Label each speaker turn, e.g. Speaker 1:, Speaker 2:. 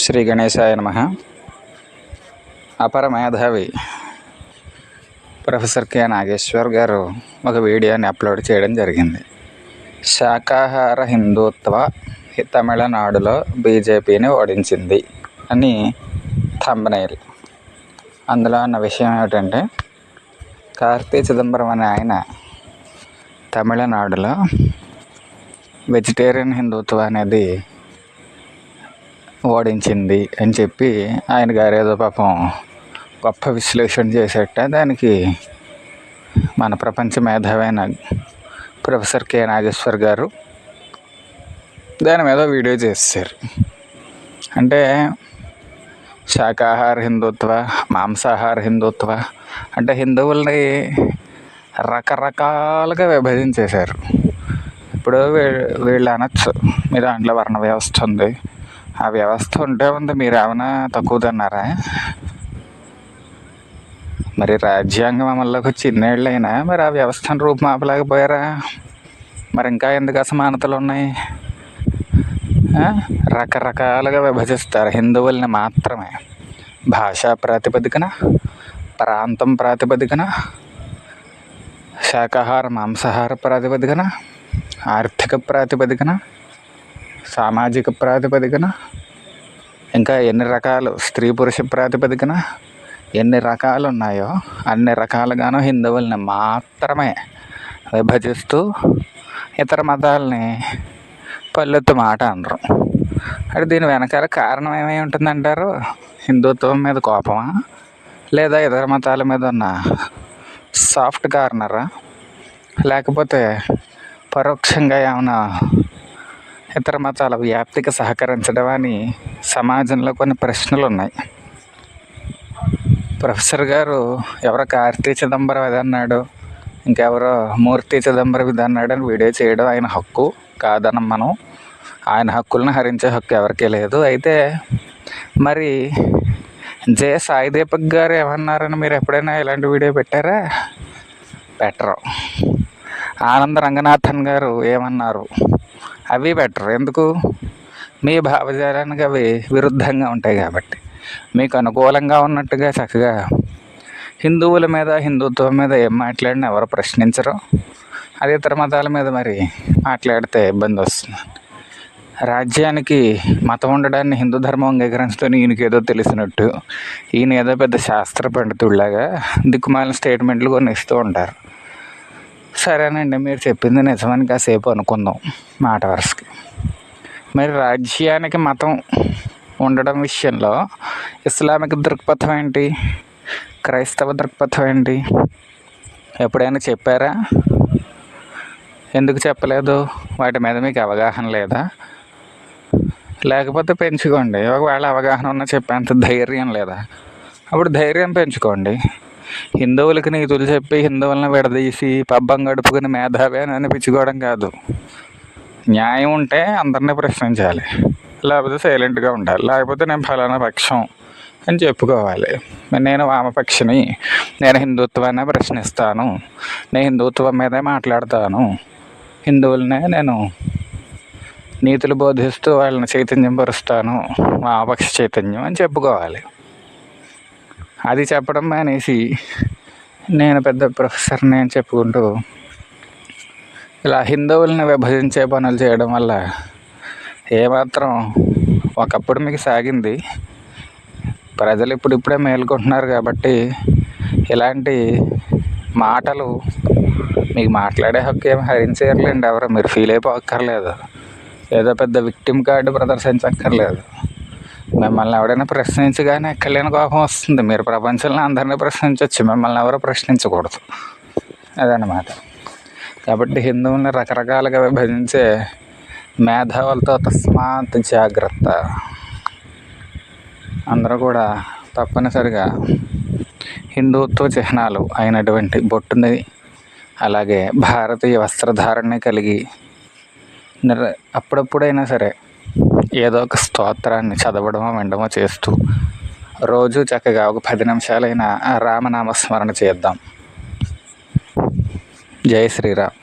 Speaker 1: శ్రీ గణేశాయ నమ. అపర మేధావి ప్రొఫెసర్ కె. నాగేశ్వర్ గారు ఒక వీడియోని అప్లోడ్ చేయడం జరిగింది. శాకాహార హిందుత్వ తమిళనాడులో బీజేపీని ఓడించింది అని థంబ్నైల్ అందులో ఉన్న విషయం ఏమిటంటే కార్తీ చిదంబరం అనే ఆయన తమిళనాడులో వెజిటేరియన్ హిందుత్వం అనేది ఓడించింది అని చెప్పి ఆయన గారు ఏదో పాపం గొప్ప విశ్లేషణ చేసేట. దానికి మన ప్రపంచ మేధావైన ప్రొఫెసర్ కె నాగేశ్వర్ గారు దాని మీద వీడియో చేశారు. అంటే శాకాహార హిందుత్వ మాంసాహార హిందుత్వ అంటే హిందువుల్ని రకరకాలుగా విభజించేశారు. ఇప్పుడు వీళ్ళు అనొచ్చు. మీ దాంట్లో వర్ణ వ్యవస్థ ఉంది. ఆ వ్యవస్థ ఉంటే ఉంది మీరు ఏమైనా తక్కువదన్నారా? మరి రాజ్యాంగం అమల్లోకి వచ్చి ఇన్నేళ్ళైనా మరి ఆ వ్యవస్థను రూపుమాపలేకపోయారా? మరి ఇంకా ఎందుకు అసమానతలు ఉన్నాయి? రకరకాలుగా విభజిస్తారు హిందువుల్ని మాత్రమే. భాషా ప్రాతిపదికన ప్రాంతం ప్రాతిపదికన శాకాహార మాంసాహార ప్రాతిపదికన ఆర్థిక ప్రాతిపదికన సామాజిక ప్రాతిపదికన ఇంకా ఎన్ని రకాలు స్త్రీ పురుష ప్రాతిపదికన ఎన్ని రకాలు ఉన్నాయో అన్ని రకాలుగాను హిందువుల్ని మాత్రమే విభజిస్తూ ఇతర మతాలని పల్లెత్తు మాట అనరు. అంటే దీని వెనకాల కారణం ఏమై ఉంటుందంటారు? హిందుత్వం మీద కోపమా? లేదా ఇతర మతాల మీద ఉన్న సాఫ్ట్ కార్నరా? లేకపోతే పరోక్షంగా ఏమైనా ఇతర మతాల వ్యాప్తికి సహకరించడం అని సమాజంలో కొన్ని ప్రశ్నలు ఉన్నాయి ప్రొఫెసర్ గారు ఎవరో కార్తీ చిదంబరం ఇది అన్నాడు ఇంకెవరో మూర్తి చిదంబరం ఇది అన్నాడు అని వీడియో చేయడం ఆయన హక్కు కాదనం మనం. ఆయన హక్కులను హరించే హక్కు ఎవరికీ లేదు. అయితే మరి జే సాయి దీపక్ గారు ఏమన్నారని మీరు ఎప్పుడైనా ఇలాంటి వీడియో పెట్టారా? పెట్టరు. ఆనంద రంగనాథన్ గారు ఏమన్నారు? అవి బెటర్. ఎందుకు? మీ భావజాలానికి అవి విరుద్ధంగా ఉంటాయి కాబట్టి. మీకు అనుకూలంగా ఉన్నట్టుగా చక్కగా హిందువుల మీద హిందుత్వం మీద ఏం మాట్లాడినా ఎవరు ప్రశ్నించరు. అది ఇతర మతాల మీద మరి మాట్లాడితే ఇబ్బంది వస్తుంది. రాజ్యానికి మతం ఉండడాన్ని హిందూ ధర్మం అంగీకరించడం ఈయనకి ఏదో తెలిసినట్టు. ఈయన ఏదో పెద్ద శాస్త్ర పండితుడిలాగా దిక్కుమాలిన స్టేట్మెంట్లు కొన్ని ఇస్తూ ఉంటారు. సరేనండి మీరు చెప్పింది నిజమని కాసేపు అనుకుందాం మాట వరసకి. మరి రాజ్యానికి మతం ఉండడం విషయంలో ఇస్లామిక్ దృక్పథం ఏంటి? క్రైస్తవ దృక్పథం ఏంటి? ఎప్పుడైనా చెప్పారా? ఎందుకు చెప్పలేదు? వాటి మీద మీకు అవగాహన లేదా? లేకపోతే పెంచుకోండి. ఒకవేళ అవగాహన ఉన్న చెప్పేంత ధైర్యం లేదా? అప్పుడు ధైర్యం పెంచుకోండి. హిందువులకి నీతులు చెప్పి హిందువులను విడదీసి పబ్బం గడుపుకుని మేధావి అని అనిపించుకోవడం కాదు. న్యాయం ఉంటే అందరినీ ప్రశ్నించాలి. లేకపోతే సైలెంట్గా ఉండాలి. లేకపోతే నేను ఫలానా పక్షం అని చెప్పుకోవాలి. నేను వామపక్షిని. నేను హిందుత్వాన్ని ప్రశ్నిస్తాను. నేను హిందుత్వం మీదే మాట్లాడతాను. హిందువులనే నేను నీతులు బోధిస్తూ వాళ్ళని చైతన్యం పరుస్తాను. వామపక్ష చైతన్యం అని చెప్పుకోవాలి. అది చెప్పడం మానేసి నేను పెద్ద ప్రొఫెసర్ని అని చెప్పుకుంటూ ఇలా హిందువుల్ని విభజించే పనులు చేయడం వల్ల ఏమాత్రం ఒకప్పుడు మీకు సాగింది. ప్రజలు ఇప్పుడు ఇప్పుడే మేల్కొంటున్నారు కాబట్టి ఇలాంటి మాటలు మీకు మాట్లాడే హక్కు ఏమి హరించేయర్లేండి ఎవరు. మీరు ఫీల్ అయిపోక్కర్లేదు. ఏదో పెద్ద విక్టిమ్ కార్డు ప్రదర్శించక్కర్లేదు. మిమ్మల్ని ఎవడైనా ప్రశ్నించగానే ఎక్కలేని కోపం వస్తుంది. మీరు ప్రపంచంలో అందరినీ ప్రశ్నించవచ్చు మిమ్మల్ని ఎవరు ప్రశ్నించకూడదు. అదనమాట కాబట్టి హిందువుల్ని రకరకాలుగా విభజించే మేధావులతో తస్మాత్ జాగ్రత్త. అందరూ కూడా తప్పనిసరిగా హిందుత్వ చిహ్నాలు అయినటువంటి బొట్టుని అలాగే భారతీయ వస్త్రధారణని కలిగి నిర్ అప్పుడప్పుడైనా సరే ఏదో ఒక స్తోత్రాన్ని చదవడమో వినడమో చేస్తూ రోజు చక్కగా ఒక పది నిమిషాలైనా రామనామస్మరణ చేద్దాం. జై శ్రీరామ్.